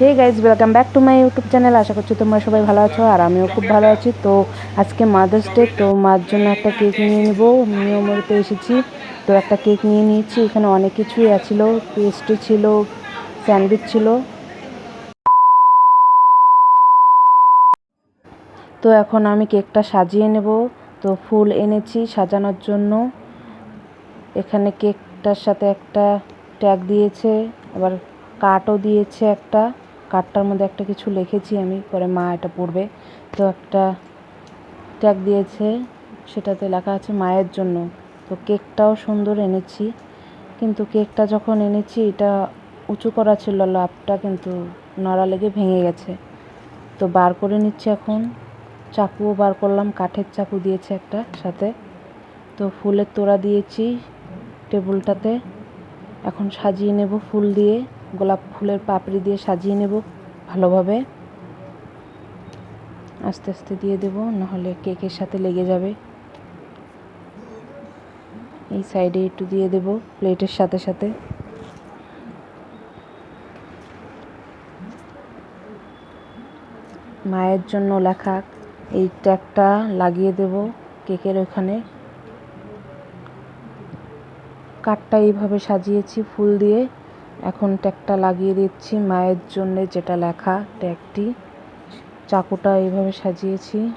Hey guys welcome back to my YouTube channel আশা করছি তোমরা সবাই ভালো আছো আর আমিও খুব ভালো আছি। তো আজকে মাদার্স ডে তো মার জন্য একটা কেক নিয়ে নিব। নিয়মতে এসেছি। তো একটা কেক নিয়ে নিয়েছি। এখানে অনেক কিছুই আছিল। পেস্ট্রি ছিল স্যান্ডউইচ ছিল। তো এখন আমি কেকটা সাজিয়ে নেব। তো ফুল এনেছি সাজানোর জন্য। এখানে কেকটার সাথে একটা ট্যাগ দিয়েছে, আবার কার্ডও দিয়েছে একটা। কার্ডটার মধ্যে একটা কিছু লিখেছি আমি, পরে মা এটা পড়বে। তো একটা ট্যাগ দিয়েছে, সেটাতে লেখা আছে মায়ের জন্য। তো কেকটাও সুন্দর এনেছি, কিন্তু কেকটা যখন এনেছি, এটা উঁচু করা ছিল লাভটা কিন্তু নড়া লেগে ভেঙে গেছে। তো বার করে নিচ্ছি এখন। চাকুও বার করলাম, কাঠের চাকু দিয়েছে একটা সাথে। তো ফুলের তোড়া দিয়েছি টেবিলটাতে। এখন সাজিয়ে নেব ফুল দিয়ে। গোলাপ ফুলের পাপড়ি দিয়ে সাজিয়ে নেব ভালোভাবে। আস্তে আস্তে দিয়ে দেব, নাহলে কেকের সাথে লেগে যাবে। এই সাইডে একটু দিয়ে দেব প্লেটের সাথে সাথে। মায়ের জন্য লেখা এই ট্যাগটা লাগিয়ে দেব কেকের ওখানে। কাঠটা এইভাবে সাজিয়েছি ফুল দিয়ে। এখন ট্যাগটা লাগিয়ে দিচ্ছি। মায়ের জন্যে যেটা লেখা, ট্যাগটি। চাকুটা এইভাবে সাজিয়েছি।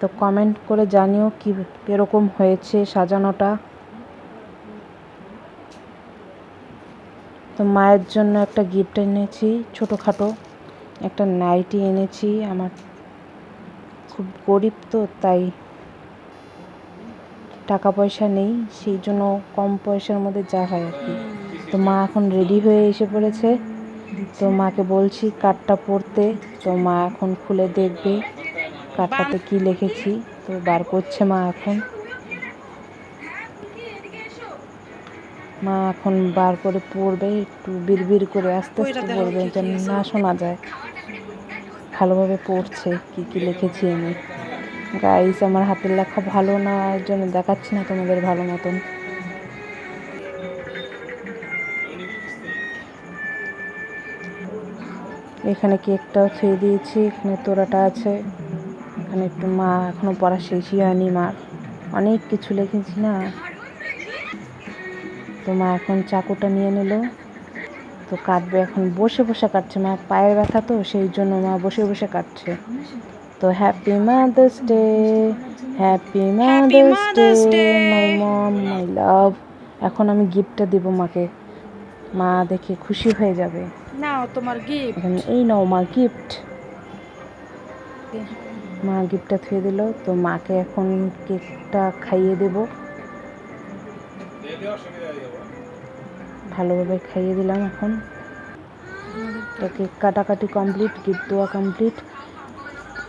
তো কমেন্ট করে জানিও কি, কীরকম হয়েছে সাজানোটা। তো মায়ের জন্য একটা গিফট এনেছি, ছোটোখাটো একটা নাইটি এনেছি। আমার খুব গরিব তো, তাই টাকা পয়সা নেই। সেই জন্য কম পয়সার মধ্যে যা হয় আর কি। তো মা এখন রেডি হয়ে এসে পড়েছে। তো মাকে বলছি কার্ডটা পড়তে তো মা এখন খুলে দেখবে কার্ডটাতে কি লিখেছি। তো বার করছে মা এখন। মা এখন বার করে পড়বে একটু বিড়বিড় করে আস্তে আস্তে পড়বে যেন না শোনা যায়। ভালোভাবে পড়ছে কি কি লিখেছি আমি। গাইস আমার হাতের লেখা ভালো না জন্য দেখাচ্ছি না তোমাদের ভালো মতন। এখানে কেকটাও ছুঁয়ে দিয়েছি এখানে তোরাটা আছে। এখানে একটু মা এখনও পড়া শেষই হয়নি মার। অনেক কিছু লিখেছি না। তো মা এখন চাকুটা নিয়ে নিল। তো কাটবে এখন বসে বসে কাটছে মা পায়ের ব্যথা তো সেই জন্য মা বসে বসে কাটছে। তো happy mother's day happy mother's day my mom my love এখন আমি গিফটটা দেব মাকে। মা দেখে খুশি হয়ে যাবে। নাও তোমার গিফট এই নাও মা গিফট মা গিফটটা থুয়ে দিল, তো মাকে এখন কেকটা খাইয়ে দেব। ভালোভাবে খাইয়ে দিলাম এখন। তো কেক কাটাকাটি কমপ্লিট গিফট দেওয়া কমপ্লিট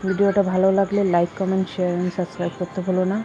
ভিডিওটা ভালো লাগলে like comment share and subscribe করতে ভুলো না।